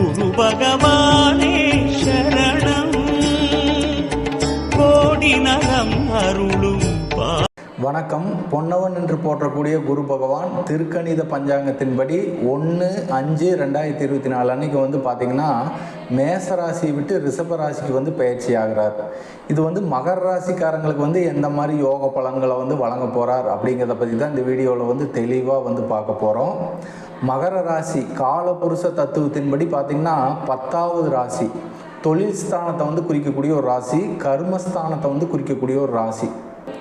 குரு பகவானே வணக்கம். பொன்னவன் என்று போற்றக்கூடிய குரு பகவான் திருக்கணித பஞ்சாங்கத்தின்படி ஒன்று அஞ்சு ரெண்டாயிரத்தி இருபத்தி நாலு அன்னைக்கு வந்து பார்த்திங்கன்னா மேச ராசியை விட்டு ரிஷப ராசிக்கு வந்து பயிற்சி ஆகிறார். இது வந்து மகர ராசிக்காரங்களுக்கு வந்து எந்த மாதிரி யோக பலன்களை வந்து வழங்க போகிறார் அப்படிங்கிறத பற்றி தான் இந்த வீடியோவில் வந்து தெளிவாக வந்து பார்க்க போகிறோம் மகர ராசி காலபுருஷ தத்துவத்தின்படி பார்த்திங்கன்னா பத்தாவது ராசி. தொழில் ஸ்தானத்தை வந்து குறிக்கக்கூடிய ஒரு ராசி கர்மஸ்தானத்தை வந்து குறிக்கக்கூடிய ஒரு ராசி.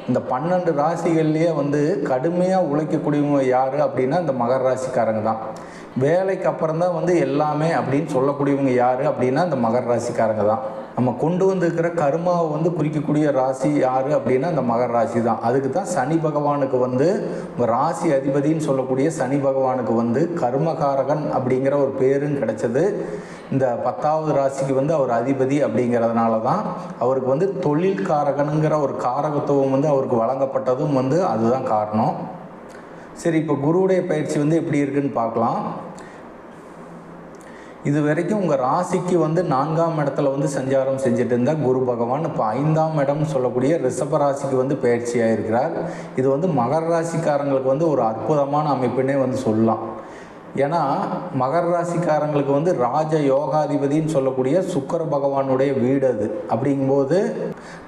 இந்த பன்னெண்டு ராசிகள்லேயே வந்து கடுமையாக உழைக்கக்கூடியவங்க யார் அப்படின்னா இந்த மகர ராசிக்காரங்க தான். வேலைக்கு அப்புறம் தான் வந்து எல்லாமே அப்படின்னு சொல்லக்கூடியவங்க யார் அப்படின்னா இந்த மகர ராசிக்காரங்க தான். நம்ம கொண்டு வந்திருக்கிற கருமாவை வந்து குறிக்கக்கூடிய ராசி யார் அப்படின்னா அந்த மகர ராசி தான். அதுக்கு தான் சனி பகவானுக்கு வந்து ராசி அதிபதின்னு சொல்லக்கூடிய சனி பகவானுக்கு வந்து கர்மகாரகன் அப்படிங்கிற ஒரு பேரும் கிடைச்சது. இந்த பத்தாவது ராசிக்கு வந்து அவர் அதிபதி அப்படிங்கிறதுனால தான் அவருக்கு வந்து தொழில் காரகனுங்கிற ஒரு காரகத்துவம் வந்து அவருக்கு வழங்கப்பட்டதும் வந்து அதுதான் காரணம். சரி இப்போ குருவுடைய பயிற்சி வந்து எப்படி இருக்குன்னு பார்க்கலாம். இது வரைக்கும் உங்கள் ராசிக்கு வந்து நான்காம் இடத்துல வந்து சஞ்சாரம் செஞ்சுட்டு இருந்தால் குரு பகவான் இப்போ ஐந்தாம் இடம்னு சொல்லக்கூடிய ரிஷப ராசிக்கு வந்து பயிற்சியாக இருக்கிறார் இது வந்து மகர ராசிக்காரங்களுக்கு வந்து ஒரு அற்புதமான அமைப்புன்னே வந்து சொல்லலாம். ஏன்னா மகர ராசிக்காரங்களுக்கு வந்து ராஜ யோகாதிபதின்னு சொல்லக்கூடிய சுக்கர பகவானுடைய வீடு அது. அப்படிங்கும்போது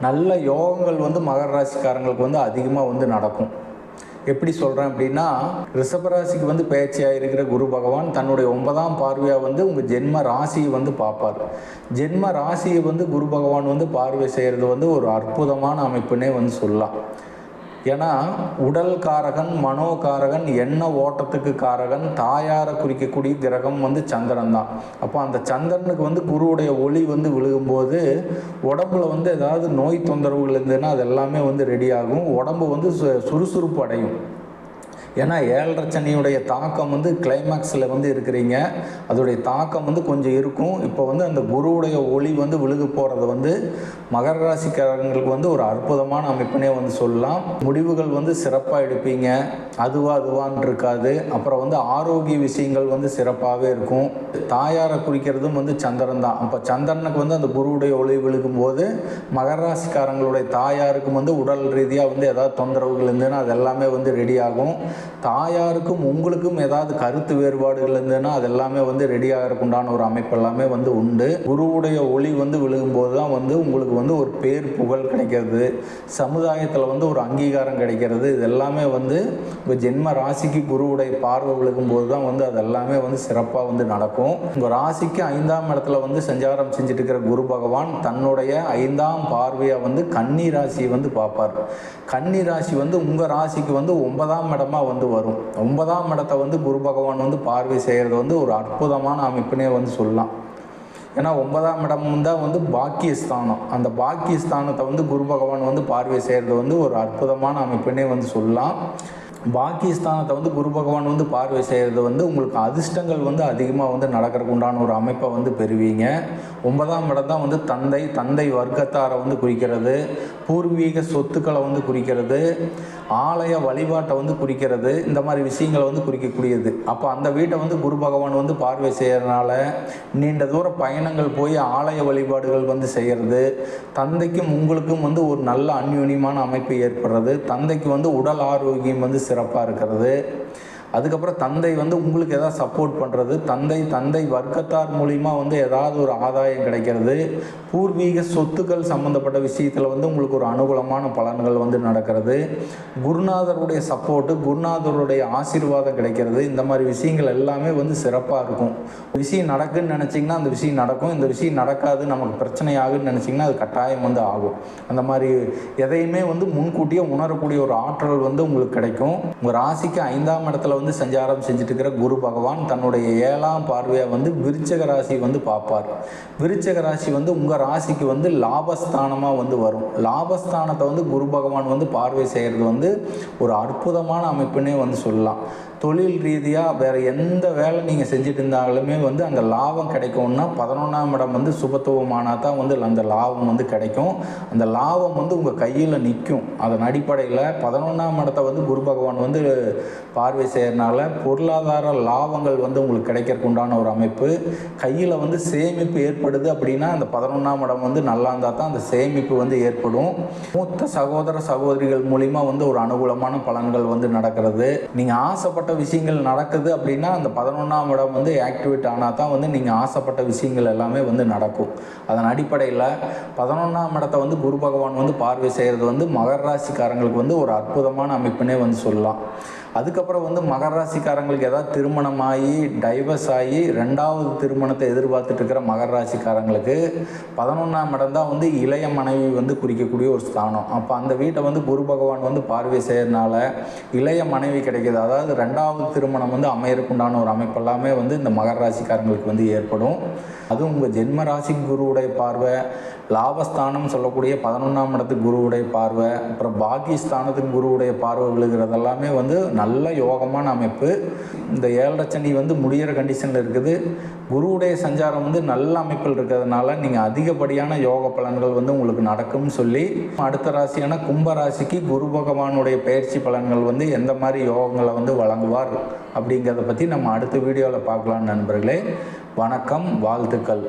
நல்ல யோகங்கள் வந்து மகர ராசிக்காரங்களுக்கு வந்து அதிகமாக வந்து நடக்கும். எப்படி சொல்கிறேன் அப்படின்னா ரிஷபராசிக்கு வந்து பேச்சையாக இருக்கிற குரு பகவான் தன்னுடைய ஒன்பதாம் பார்வையாக வந்து உங்கள் ஜென்ம ராசியை வந்து பார்ப்பார். ஜென்ம ராசியை வந்து குரு பகவான் வந்து பார்வை செய்கிறது வந்து ஒரு அற்புதமான அமைப்புன்னே வந்து சொல்லலாம். ஏன்னா உடல் காரகன் மனோகாரகன் எண்ண ஓட்டத்துக்கு காரகன் தாயாரை குறிக்கக்கூடிய கிரகம் வந்து சந்திரன் தான். அப்போ அந்த சந்திரனுக்கு வந்து குருவுடைய ஒளி வந்து விழுகும்போது உடம்புல வந்து ஏதாவது நோய் தொந்தரவுகள் இருந்ததுன்னா அது எல்லாமே வந்து ரெடி ஆகும். உடம்பு வந்து சு சுறுசுறுப்பு அடையும். ஏன்னா ஏழரை சனியுடைய தாக்கம் வந்து கிளைமேக்ஸில் வந்து இருக்கிறீங்க. அதோடைய தாக்கம் வந்து கொஞ்சம் இருக்கும். இப்போ வந்து அந்த குருவுடைய ஒளி வந்து விழுகு போகிறது வந்து மகர ராசிக்காரங்களுக்கு வந்து ஒரு அற்புதமான அமைப்பினே வந்து சொல்லலாம். முடிவுகள் வந்து சிறப்பாக எடுப்பீங்க. அதுவா அதுவான் இருக்காது. அப்புறம் வந்து ஆரோக்கிய விஷயங்கள் வந்து சிறப்பாகவே இருக்கும். தாயாரை குறிக்கிறதும் வந்து சந்திரன் தான். அப்போ சந்திரனுக்கு வந்து அந்த குருவுடைய ஒளி விழுகும்போது மகர ராசிக்காரங்களுடைய தாயாருக்கும் வந்து உடல் ரீதியாக வந்து ஏதாவது தொந்தரவுகள் இருந்ததுன்னா அது எல்லாமே வந்து ரெடி ஆகும். தாயாருக்கும் உங்களுக்கும் ஏதாவது கருத்து வேறுபாடுகள் இருந்ததுன்னா அது எல்லாமே வந்து ரெடி ஒரு அமைப்பு எல்லாமே வந்து உண்டு. குருவுடைய ஒளி வந்து விழுகும்போது தான் வந்து உங்களுக்கு வந்து ஒரு பேர் புகழ் கிடைக்கிறது. சமுதாயத்தில் வந்து ஒரு அங்கீகாரம் கிடைக்கிறது. இது எல்லாமே வந்து உங்கள் ஜென்ம ராசிக்கு குருவுடைய பார்வை விழுகும்போது தான் வந்து அது எல்லாமே வந்து சிறப்பாக வந்து நடக்கும். உங்கள் ராசிக்கு ஐந்தாம் இடத்துல வந்து சஞ்சாரம் செஞ்சுட்டு இருக்கிற குரு பகவான் தன்னுடைய ஐந்தாம் பார்வையாக வந்து கன்னி ராசியை வந்து பார்ப்பார். கன்னி ராசி வந்து உங்கள் ராசிக்கு வந்து ஒன்பதாம் இடமா வந்து வரும். ஒன்பதாம் இடத்தை வந்து குரு பகவான் வந்து பார்வை செய்கிறது வந்து ஒரு அற்புதமான அமைப்புனே வந்து சொல்லலாம். ஏன்னா ஒன்பதாம் இடம் தான் வந்து பாக்கியஸ்தானம். அந்த பாக்கியஸ்தானத்தை வந்து குரு பகவான் வந்து பார்வை செய்கிறது வந்து ஒரு அற்புதமான அமைப்புனே வந்து சொல்லலாம். பாக்கியஸ்தானத்தை வந்து குரு பகவான் வந்து பார்வை செய்கிறது வந்து உங்களுக்கு அதிர்ஷ்டங்கள் வந்து அதிகமாக வந்து நடக்கிறதுக்கு உண்டான ஒரு அமைப்பை வந்து பெறுவீங்க. ஒன்பதாம் இடம் தான் வந்து தந்தை தந்தை வர்க்கத்தாரை வந்து குறிக்கிறது. பூர்வீக சொத்துக்களை வந்து குறிக்கிறது. ஆலய வழிபாட்டை வந்து குறிக்கிறது. இந்த மாதிரி விஷயங்களை வந்து குறிக்கக்கூடியது. அப்போ அந்த வீட்டை வந்து குரு பகவான் வந்து பார்வை செய்கிறதுனால நீண்ட தூர பயணங்கள் போய் ஆலய வழிபாடுகள் வந்து செய்கிறது தந்தைக்கும் உங்களுக்கும் வந்து ஒரு நல்ல அந்யூன்யமான அமைப்பு ஏற்படுறது. தந்தைக்கு வந்து உடல் ஆரோக்கியம் வந்து சிறப்பாக இருக்கிறது. அதுக்கப்புறம் தந்தை வந்து உங்களுக்கு எதாவது சப்போர்ட் பண்ணுறது தந்தை தந்தை வர்க்கத்தார் மூலிமா வந்து ஏதாவது ஒரு ஆதாயம் கிடைக்கிறது. பூர்வீக சொத்துக்கள் சம்மந்தப்பட்ட விஷயத்தில் வந்து உங்களுக்கு ஒரு அனுகூலமான பலன்கள் வந்து நடக்கிறது. குருநாதருடைய சப்போர்ட்டு குருநாதருடைய ஆசீர்வாதம் கிடைக்கிறது. இந்த மாதிரி விஷயங்கள் எல்லாமே வந்து சிறப்பாக இருக்கும். விஷயம் நடக்குன்னு நினச்சிங்கன்னா அந்த விஷயம் நடக்கும். இந்த விஷயம் நடக்காது நமக்கு பிரச்சனை ஆகுன்னு நினச்சிங்கன்னா அது கட்டாயம் வந்து ஆகும். அந்த மாதிரி எதையுமே வந்து முன்கூட்டியே உணரக்கூடிய ஒரு ஆற்றல் வந்து உங்களுக்கு கிடைக்கும். உங்கள் ராசிக்கு ஐந்தாம் இடத்துல வந்து சஞ்சாரம் செஞ்சுட்டு இருக்கிற குரு பகவான் தன்னுடைய ஏழாம் பார்வையை வந்து விருச்சக ராசி வந்து பார்ப்பார் விருச்சக ராசி வந்து உங்கள் ராசிக்கு வந்து லாபஸ்தானமாக வந்து வரும். லாபஸ்தானத்தை வந்து குரு பகவான் வந்து பார்வை செய்கிறது வந்து ஒரு அற்புதமான அமைப்புன்னே வந்து சொல்லலாம். தொழில் ரீதியாக வேறு எந்த வேலை நீங்கள் செஞ்சுட்டு இருந்தாலுமே வந்து அங்கே லாபம் கிடைக்கும்னா பதினொன்றாம் இடம் வந்து சுபத்துவமானால் தான் வந்து அந்த லாபம் வந்து கிடைக்கும். அந்த லாபம் வந்து உங்கள் கையில் நிற்கும் அதன் அடிப்படையில் பதினொன்றாம் இடத்தை வந்து குரு பகவான் வந்து பார்வை செய்யறதுனால பொருளாதார லாபங்கள் வந்து உங்களுக்கு கிடைக்கிறதுக்கு உண்டான ஒரு அமைப்பு. கையில் வந்து சேமிப்பு ஏற்படுது அப்படின்னா அந்த பதினொன்றாம் இடம் வந்து நல்லா இருந்தால் தான் அந்த சேமிப்பு வந்து ஏற்படும். மூத்த சகோதர சகோதரிகள் மூலிமா வந்து ஒரு அனுகூலமான பலன்கள் வந்து நடக்கிறது. நீங்கள் ஆசைப்பட்ட விஷயங்கள் நடக்குது அப்படின்னா அந்த பதினொன்றாம் இடம் வந்து ஆக்டிவேட் ஆனால் தான் வந்து நீங்கள் ஆசைப்பட்ட விஷயங்கள் எல்லாமே வந்து நடக்கும். அதன் அடிப்படையில் பதினொன்றாம் இடத்தை வந்து குரு பகவான் வந்து பார்வை செய்கிறது வந்து மகர ராசிக்காரங்களுக்கு வந்து ஒரு அற்புதமான அமைப்புனே வந்து சொல்லலாம். அதுக்கப்புறம் வந்து மகராசிக்காரங்களுக்கு ஏதாவது திருமணமாகி டைவர்ஸ் ஆகி ரெண்டாவது திருமணத்தை எதிர்பார்த்துட்டு இருக்கிற மகர ராசிக்காரங்களுக்கு பதினொன்றாம் இடம் தான் வந்து இளைய மனைவி வந்து குறிக்கக்கூடிய ஒரு ஸ்தானம். அப்போ அந்த வீட்டை வந்து குரு பகவான் வந்து பார்வை செய்யறதுனால இளைய மனைவி கிடைக்கிது. அதாவது ரெண்டாவது திருமணம் வந்து அமையறக்குண்டான ஒரு அமைப்பு எல்லாமே வந்து இந்த மகர ராசிக்காரங்களுக்கு வந்து ஏற்படும். அதுவும் உங்கள் ஜென்ம ராசி குருவுடைய பார்வை லாபஸ்தானம் சொல்லக்கூடிய பதினொன்றாம் இடத்துக்கு குருவுடைய பார்வை அப்புறம் பாக்கியஸ்தானத்துக்கு குருவுடைய பார்வை விழுகிறது எல்லாமே வந்து நல்ல யோகமான அமைப்பு இந்த ஏழரை சனி வந்து முடியிற கண்டிஷனில் இருக்குது. குருவுடைய சஞ்சாரம் வந்து நல்ல அமைப்பில் இருக்கிறதுனால நீங்கள் அதிகப்படியான யோக பலன்கள் வந்து உங்களுக்கு நடக்கும்னு சொல்லி அடுத்த ராசியான கும்ப ராசிக்கு குரு பகவானுடைய பயிற்சி பலன்கள் வந்து எந்த மாதிரி யோகங்களை வந்து வழங்குவார் அப்படிங்கிறத பற்றி நம்ம அடுத்த வீடியோவில் பார்க்கலாம் நண்பர்களே. வணக்கம் வாழ்த்துக்கள்.